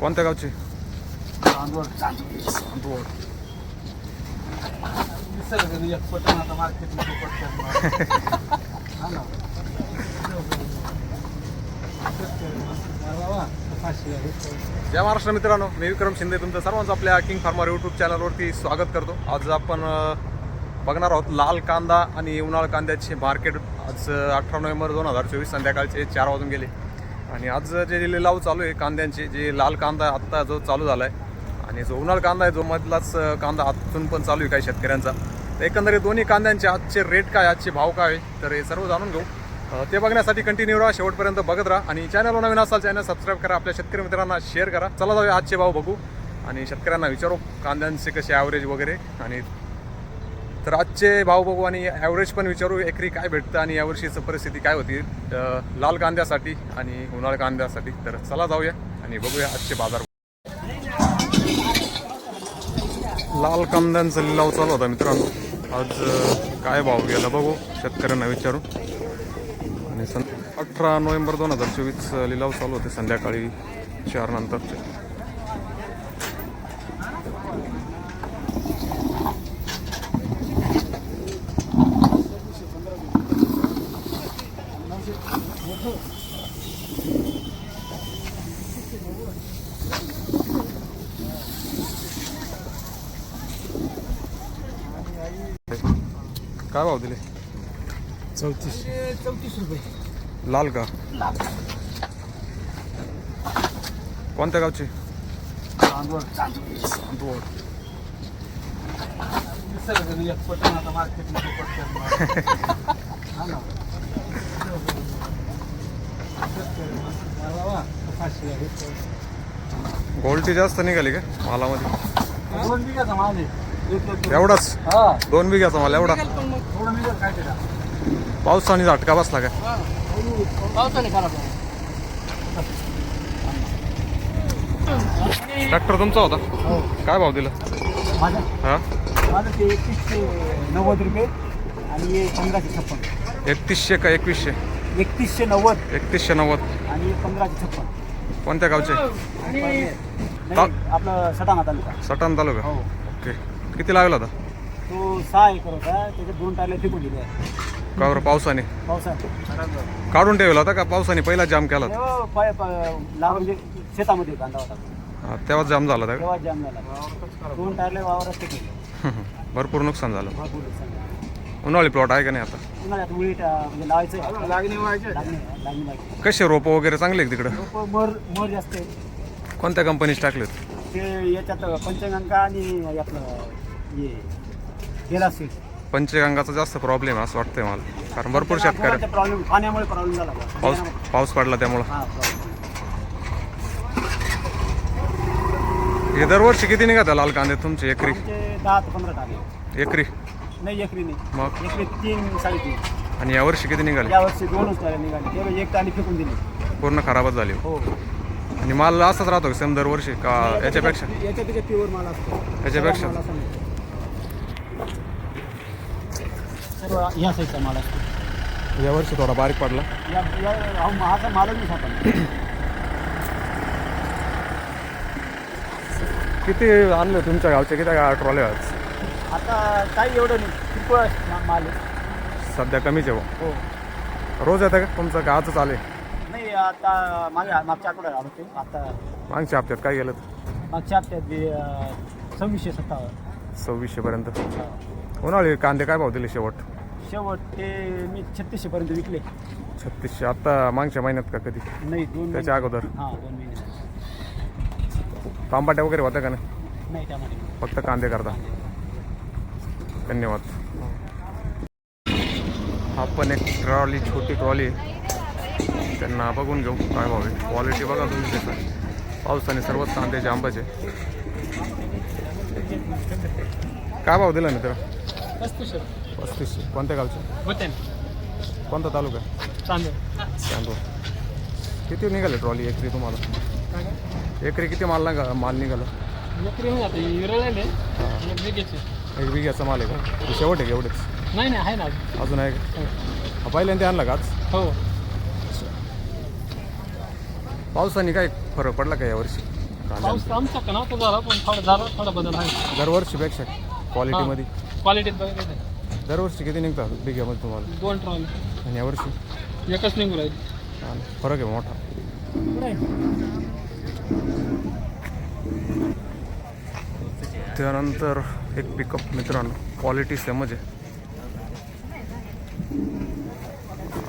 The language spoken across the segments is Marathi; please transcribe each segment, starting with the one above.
कोणत्या गावची. जय महाराष्ट्र मित्रांनो मी विक्रम शिंदे तुमचं सर्वांचं आपल्या किंग फार्मर यूट्यूब चॅनलवरती स्वागत करतो आज आपण बघणार आहोत लाल कांदा आणि उन्हाळ कांद्याचे मार्केट आज अठरा नोव्हेंबर दोन हजार चोवीस संध्याकाळचे चार वाजून गेले आणि आज जे लिलाव चालू आहे कांद्यांचे जे लाल कांदा आत्ता जो चालू झाला आहे आणि जो उन्हाळ कांदा आहे जो मधलाच कांदा आतून पण चालू आहे काही शेतकऱ्यांचा. तर एकंदरीत दोन्ही कांद्यांचे आजचे रेट काय आजचे भाव काय आहे तर हे सर्व जाणून घेऊ. ते बघण्यासाठी कंटिन्यू राहा शेवटपर्यंत बघत राहा. आणि चॅनलवर नवीन असाल चॅनल सबस्क्राईब करा आपल्या शेतकरी मित्रांना शेअर करा. चला जाऊया आजचे भाव बघू आणि शेतकऱ्यांना विचारू कांद्यांचे कसे ॲव्हरेज वगैरे आणि तर आजचे भाव बघू आणि ॲव्हरेज पण विचारू एकरी काय भेटतं आणि यावर्षीचं परिस्थिती काय होती. लाल कांद्यासाठी आणि उन्हाळ कांद्यासाठी. तर चला जाऊया आणि बघूया आजचे बाजार. लाल कांद्यांचा लिलाव चालू होता मित्रांनो. आज काय भाव गेला बघू शेतकऱ्यांना विचारू. आणि सन अठरा नोव्हेंबर दोन हजार चोवीस लिलाव चालू होते संध्याकाळी चार नंतरचे. काय भाव दिले? चौतीस. चौतीस रुपये. लाल का? कोणत्या गावचे. गोल्टी जास्त निघाली का मालामध्ये? एवढाच? हा. दोन बिघ्याचा माल एवढा? काय पावसाने झटका बसला का? पावसाने खराब ट्रॅक्टर तुमचा होता? हो. काय भाव दिला? माझं? हा? माझं ते एकतीसशे नव्वद रुपये आणि हे पंधराशे छप्पन. एकतीसशे का एकवीसशे? एकतीसशे नव्वद एकतीसशे नव्वद. आणि पंधराशे छप्पन. कोणत्या गावचे? आपलं सटाणा तालुका. सटाण तालुका. हो. किती लागला होता तो सहा एकर होता त्याचे दोन टायला फेकून दिले का बरं पावसाने? पावसात काढून ठेवला होता का पावसाने? पहिला जाम केला होता? तेव्हा पाय लाव म्हणजे शेतामध्ये कांदा होता. हा, तेव्हाच जाम झाला होता तेव्हा जाम झाला. दोन टायरला वावरात फेकले का भरपूर नुकसान झालं. भरपूर नुकसान झालं. उन्हाळी प्लॉट आहे का नाही आता? उन्हाळ्यात उळी टा- म्हणजे लावायचं लागणी व्हायचे. लागणी लागणी व्हायची. कसे रोपं वगैरे चांगले आहेत तिकडं? लोक मर मर जास्त आहे. कोणत्या कंपनीचे टाकलेत? ते याच्यात पंचगंगा आणि आपलं गेला सीट. पंचगंगाचा जास्त प्रॉब्लेम आहे असं वाटतंय मला. कारण भरपूर शेतकरी प्रॉब्लेम पाण्यामुळे प्रॉब्लेम झाला. बा. पाऊस पाऊस पडला त्यामुळं. हा. हे दरवर्षी किती निघतात लाल कांदे तुमचे एकरी? आमचे दहा ते पंधरा टाके एकरी? नाही एकरी नाही. मग? एकरी तीन साडेतीन. आणि यावर्षी किती निघाले? यावर्षी दोनच निघाले. एक फेकून दिली. पूर्ण खराबच झाली. हो. आणि माल असाच राहतो सेम दरवर्षी का याच्यापेक्षा? याच्यापेक्षा प्युअर माल असतो. याच्यापेक्षा? सगळा माल असा नाही. सर्व ह्या साईजचा माल असतो यावर्षी थोडा बारीक पडला. या या- मा- हा मालच नाही सापडला. किती आणलं तुमच्या गावचे? किती ट्रॉले आज? आता काही एवढं नाही. किरकोळ मा- माल सध्या कमीच आहे हो. रोज येतं का? तुमचं का आजच आले? नाही आता मागे मागच्या आठवड्यात आलो ते आता मागच्या हप्त्यात काय गेलं मागच्या हप्त्यात सव्वीसशे सत्तावन्न. सव्वीसशे पर्यंत उन्हाळी कांदे काय भाव दिले शेवट? शेवट ते मी छत्तीसशे पर्यंत विकले. छत्तीसशे. आता मागच्या महिन्यात का कधी? नाही दोन त्याच्या अगोदर. हां दोन महिने तांबाट्या वगैरे होत्या का नाही? नाही त्यामध्ये फक्त कांदे करता. धन्यवाद. हा पण एक ट्रॉली छोटी ट्रॉली. त्यांना बघून घेऊ काय भाव आहे. क्वालिटी बघा तुम्ही त्याचा. पावसाने सर्वच कांद्याचे आंबाचे काय भाव दिला मित्र? पस्तीसशे. कोणत्या गावचे? कोणता तालुका? चांदूर. किती निघाले ट्रॉली एकरी तुम्हाला? एकरी किती माल ना माल निघाला? एक बिघ्याचा. माल आहे का? शेवट आहे एवढेच? नाही नाही आहे ना अजून. आहे का? हा. पहिल्यांदा आणला का आज? हो. पावसाने काय फरक पडला का यावर्षी पाऊस आमचा का नव्हता झाला पण थोडा झाला थोडा बदल आहे. दरवर्षीपेक्षा क्वालिटीमध्ये. क्वालिटीत बघायचं दरवर्षी किती निघतात बिघ्यामध्ये तुम्हाला? दोन ट्रॉली. आणि यावर्षी एकच निघू राहील. फरक आहे मोठा. त्यानंतर एक पिकअप मित्रांनो क्वालिटी सेमच आहे.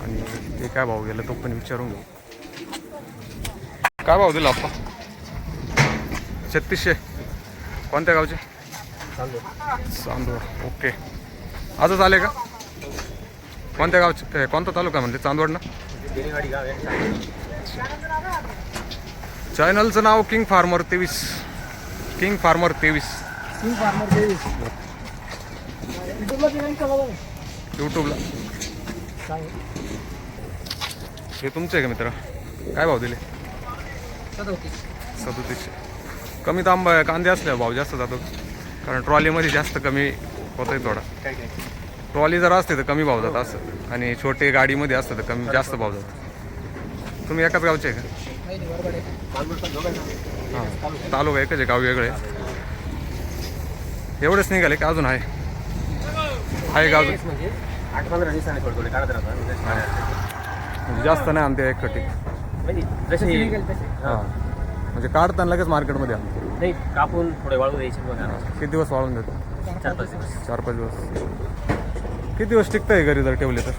आणि ते काय भाव गेलं तो पण विचारून घेऊ. काय भाव दिला आप्पा? छत्तीसशे. कोणत्या गावचे? चांदूर ओके. आजच आले का? कोणत्या गावचे? कोणता तालुका म्हणले? चांदवड ना चॅनलचं नाव किंग फार्मर तेवीस. किंग फार्मर तेवीस. तीन फार्मर तेवीस. युट्यूबला हे तुमचे आहे का मित्र? काय भाव दिले? सदोतीस. सदोतीसशे. कमी तांब कांदे असल्यावर भाव जास्त जातो. कारण ट्रॉलीमध्ये जास्त कमी होत आहे थोडा ट्रॉली जर असते तर कमी भाव जात असं. आणि छोटे गाडीमध्ये असतं तर कमी जास्त भाव जातो. तुम्ही एकाच गावचे आहे. का हां तालुका एकच आहे गाव वेगळे एवढेच निघाले का अजून आहे? आहे गाव? म्हणजे जास्त नाही आणते एक कटी म्हणजे हां. म्हणजे काढताना लगेच मार्केटमध्ये आणते. नाही कापून थोडे वाळू द्यायचे किती दिवस वाळून देतो? चार पाच दिवस. चार पाच दिवस. किती दिवस टिकतंय घरी जर ठेवले तर?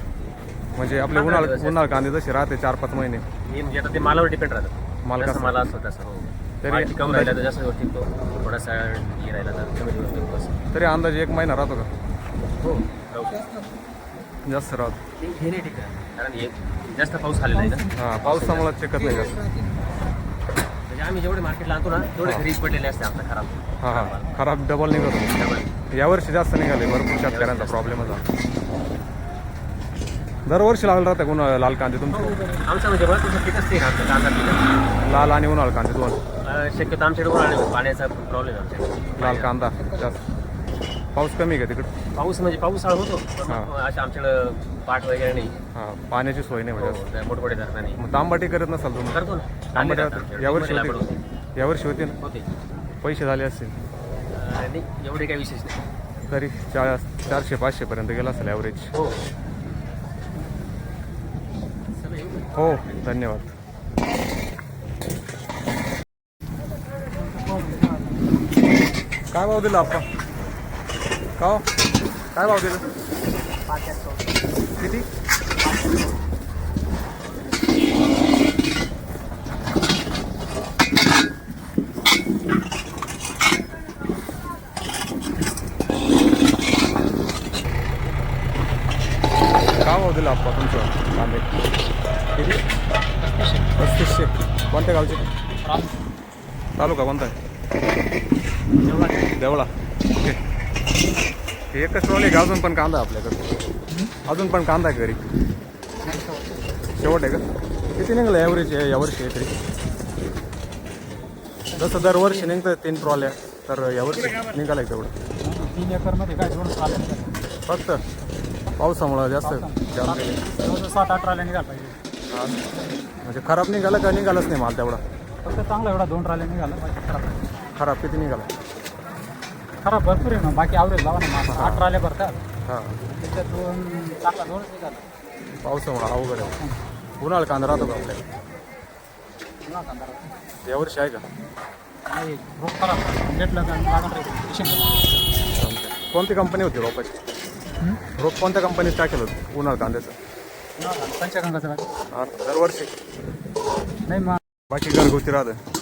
म्हणजे आपले उन्हाळ. उन्हाळ कांदे जसे राहते चार पाच महिने. हे म्हणजे आता ते मालावर डिपेंड राहतं माल जसं कसा? मला असतो तसं हो. तरी माल टिकाऊन राहिला तर जास्त टिकतो. थोडासा हे राहिला तर कमी दिवस टिकतो असं. तरी अंदाजे एक महिना राहतो का? हो राहू शकतो. जास्त राहतो. हे नाही टिकत. कारण हे जास्त पाऊस आलेला आहे ना. हां पावसामुळे टिकत नाही जास्त. म्हणजे आम्ही जेवढे मार्केटला आणतो ना तेवढे घरी पडलेले असते आमचा खराब. हां हां. खराब डबल निघतो यावर्षी जास्त निघाले भरपूर शेतकऱ्यांचा प्रॉब्लेमच झाला दरवर्षी लागलं राहतं उन्हाळ लाल कांदे तुमचे. आमचं म्हणजे कांदा लाल आणि उन्हाळ कांदे दोन. शक्यतो आमच्याकडे उन्हाळ्यात पाण्याचा प्रॉब्लेम आमच्याकडे. लाल कांदा जास्त. पाऊस कमी आहे का तिकडे? पाऊस म्हणजे पाऊसाळा होतो पण मग असं आमच्याकडं पाठ वगैरे नाही. हां पाण्याची सोय नाही म्हणजे हो, मोठमोठे धरणं नाही मग तांबाटी करत नसाल तुम्ही? करतो ना. राहतात आमच्याकडे. यावर्षी होते. यावर्षी होते ना? होते. पैसे झाले असतील. अं, नाही एवढे काही विशेष नाही. तरी चार चारशे पाचशे पर्यंत गेला असेल ॲव्हरेज हो. चला, येऊ ना. हो धन्यवाद. काय भाव दिला आपण का हो? काय भाव दिला? किती? काय भाव दिला आप्पा तुमचं? कांदे किती? पस्तीसशे. कोणत्या गावचे? तालुका कोणता आहे? देवळा. ओके. हे एकच ट्रॉली आहे का? अजून पण कांदा आहे आपल्याकडे. अजून पण कांदा आहे घरी? शेवट आहे का? किती निघालं यावर्षी यावर्षी आहे तरी? जसं दरवर्षी निघतं तीन ट्रॉल्या तर यावर्षी निघालं तेवढं? तीन एकरमध्ये काय दोन ट्रॉल्या फक्त? पावसामुळं जास्त सात आठ ट्रॉल्या निघाल पाहिजे. म्हणजे खराब निघालं का निघालच नाही माल तेवढा. फक्त चांगला एवढा दोन ट्रॉल्या निघाला खराब. खराब किती निघाला? खराब भरपूर आहे ना बाकी आवरेज लावा ना मासा. आठ ट्रॉल्या भरतात. हां. त्याच्यात दोन चांगला दोनच निघाला. पावसामुळं अवघड आहे. उन्हाळा कांदा राहतो का आपल्याकडे? पुन्हा कांदा राहतो. यावर्षी आहे का? नाही रोप खराब राहील डिसेंबर कोणती कंपनी होती रोपाची? रोप कोणत्या कंपनीत टाकेल होतं? उन्हाळ कांद्याचं? पंचगंगाचं काय हा, दरवर्षी. नाही मग बाकी घरगुती राहतं.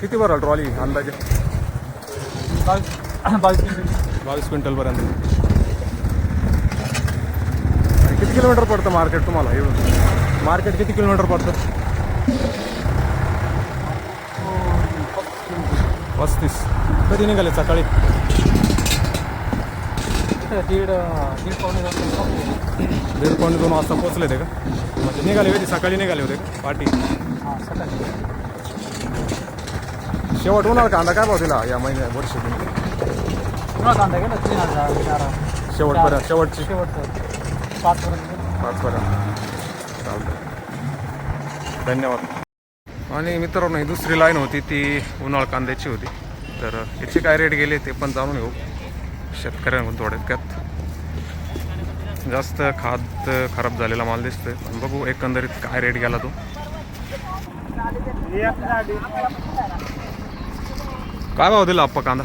किती बरं ट्रॉली अंदाजे? बावीस बावीस मिनिटं. बावीस क्विंटलपर्यंत आणि किती किलोमीटर पडतं मार्केट तुम्हाला? येऊन मार्केट किती किलोमीटर पडतं? पस्तीस. कधी निघाले सकाळी? दीड दीड पावणे. दीड पावणे दोन वाजता पोहोचले ते का? म्हणजे निघाले होते सकाळी निघाले होते का? पाठी हां सकाळी. शेवट उन्हाळा कांदा काय भाव दिला या महिन्या वर्षी पुन्हा कांदा गेला तीन हजार चार शेवटपर्यंत शेवटची. शेवटचं पाचपर्यंत. पाचपर्यंत. चालतं धन्यवाद. आणि मित्रांनो ही दुसरी लाईन होती ती उन्हाळ कांद्याची होती. तर याचे काय रेट गेले ते पण जाणून घेऊ. शेतकऱ्यांकडून थोडक्यात जास्त खाद खराब झालेला माल दिसतोय. पण बघू एकंदरीत काय रेट गेला तो. काय भाव दिला आप्पा कांदा?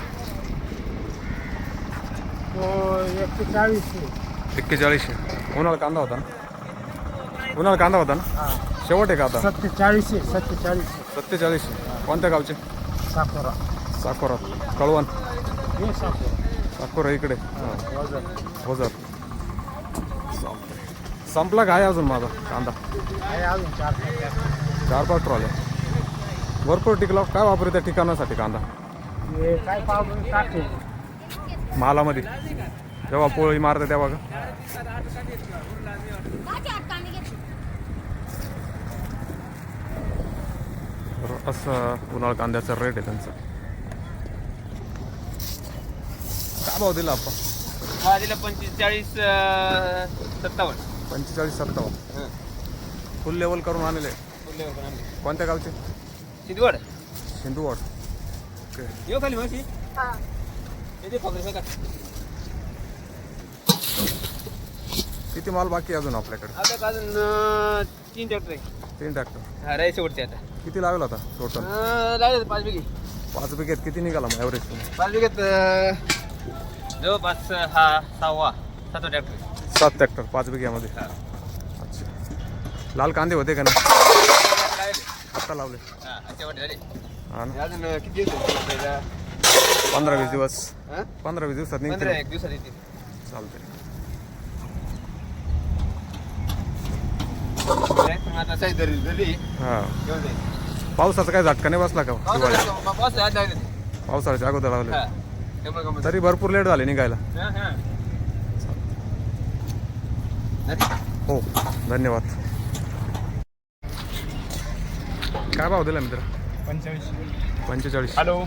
एकशे चाळीस एक्केचाळीसशे उन्हाळा कांदा होता ना? उन्हाळा कांदा होता ना? शेवट आहे का आता? सत्तेचाळीस सत्तेचाळीस सत्तेचाळीसशे कोणत्या गावचे? साकोरा. साकोरा. कळवण. हे साकोरा. इकडे. हो सर संपला. काय अजून माझा कांदा. चार पाच ट्रॉल्या भरपूर टिकला. काय वापरू त्या ठिकाणासाठी कांदा? हे काय जेव्हा पोळी मारते तेव्हा का? असं उन्हाळ कांद्याचा रेट आहे त्यांचा. काय भाव दिला आपण हा दिला पंचेचाळीस सत्तावन्न. पंचेचाळीस सत्तावन्न. फुल लेवल करून आणले. कोणत्या गावचे? सिद्धवड सिंधुवाड. ओके येऊ खाली मावशी. येते पकडे का किती माल बाकी आहे अजून आपल्याकडे? आता अजून अं, तीन ट्रॅक्टर आहे. तीन ट्रॅक्टर हा राहायचं उडते आता. किती लागला होता टोटल अं, लागले होते पाच बिघे. पाच बिघेत किती निघाला मग ॲव्हरेज पाच बिघेत अं, जवळपास हा सहावा सातवा ट्रॅक्टर सात ट्रॅक्टर पाच बिघ्यामध्ये. हा. अच्छा. लाल कांदे होते का ना आत्ता लावले. हा शेवट झाले हा ना? अजून अं, किती दिवस आहेत? पंधरा वीस दिवस. हा? पंधरा वीस दिवसात पंधरा निघते एक दिवसात येतील. चालते मग आता साईज धरली धरली हा. घेऊन जाईल पावसाचा काय झटका नाही बसला का दिवाळी पावसाळ्यात पावसाळ्यात लागले ते. पावसाळ्याच्या अगोदर लावले त्यामुळे गमत. तरी भरपूर लेट झाले निघायला. हा, हा. हो धन्यवाद. काय भाव दिला मित्र? पंचेचाळीस हॅलो.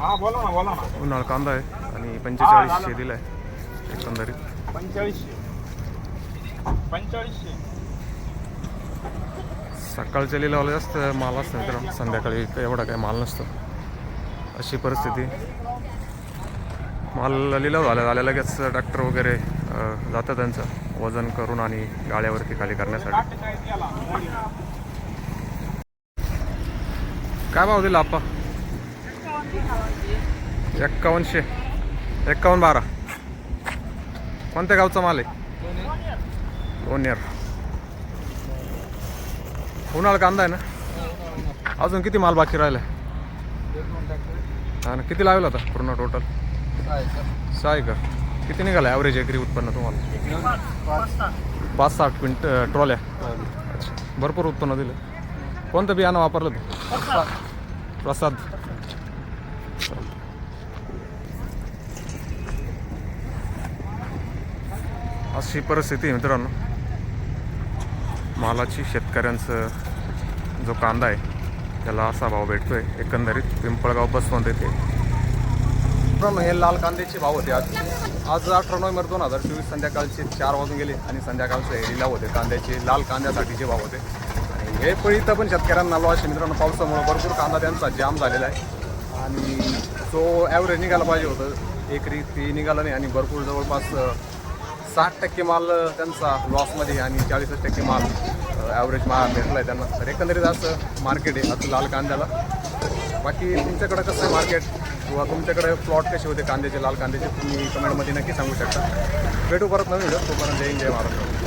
हा बोला ना बोला ना. उन्हाळ कांदा आहे आणि पंचेचाळीसशे दिलाय एकंदरीत. पंच्याऐंशी पंच्याऐंशी सकाळच्या लिलावाला जास्त माल असतं मित्रांनो संध्याकाळी एवढा काही माल नसतो. अशी परिस्थिती. माल लिलाव झाल्या झाल्या लगेच डॉक्टर वगैरे जातं त्यांचं वजन करून आणि गाड्यावरती खाली करण्यासाठी. काय भाव दिला आप्पा? एक्कावनशे. एक्कावन्न बारा. कोणत्या गावचा माल आहे? लोणेर. उन्हाळा कांदा आहे ना? अजून किती माल बाकी राहिला हा ना किती लावला होता पूर्ण टोटल सहा आहे का किती निघाला ॲव्हरेज एकरी उत्पन्न तुम्हाला? पाच. साठ क्विंट ट्रॉल्या अच्छा भरपूर उत्पन्न दिलं. कोणतं बियाणं वापरलं तू? प्रसाद. अशी परिस्थिती आहे मित्रांनो. मालाची शेतकऱ्यांचं जो कांदा आहे त्याला असा भाव भेटतोय एकंदरीत पिंपळगाव बसवंत येथे मित्रांनो हे लाल कांद्याचे भाव होते आज. आज अठरा नोव्हेंबर दोन हजार चोवीस संध्याकाळचे चार वाजून गेले आणि संध्याकाळचे हे लिलाव होते. कांद्याचे लाल कांद्यासाठीचे भाव होते. हे पण इथं पण शेतकऱ्यांना आलो असे मित्रांनो पावसामुळे भरपूर कांदा त्यांचा जाम झालेला आहे. आणि तो ॲव्हरेज निघाला पाहिजे होतं एकरी ते निघाला नाही आणि भरपूर जवळपास साठ टक्के माल त्यांचा लॉसमध्ये आणि चाळीसच टक्के माल ॲव्हरेज माल भेटला आहे त्यांना. तर एकंदरीत असं मार्केट आहे असं लाल कांद्याला. बाकी तुमच्याकडं कसं आहे मार्केट किंवा तुमच्याकडे प्लॉट कसे होते कांद्याचे लाल कांद्याचे? तुम्ही कमेंटमध्ये नक्की सांगू शकता. भेटू परत नवीन तोपर्यंत जय जय महाराष्ट्र.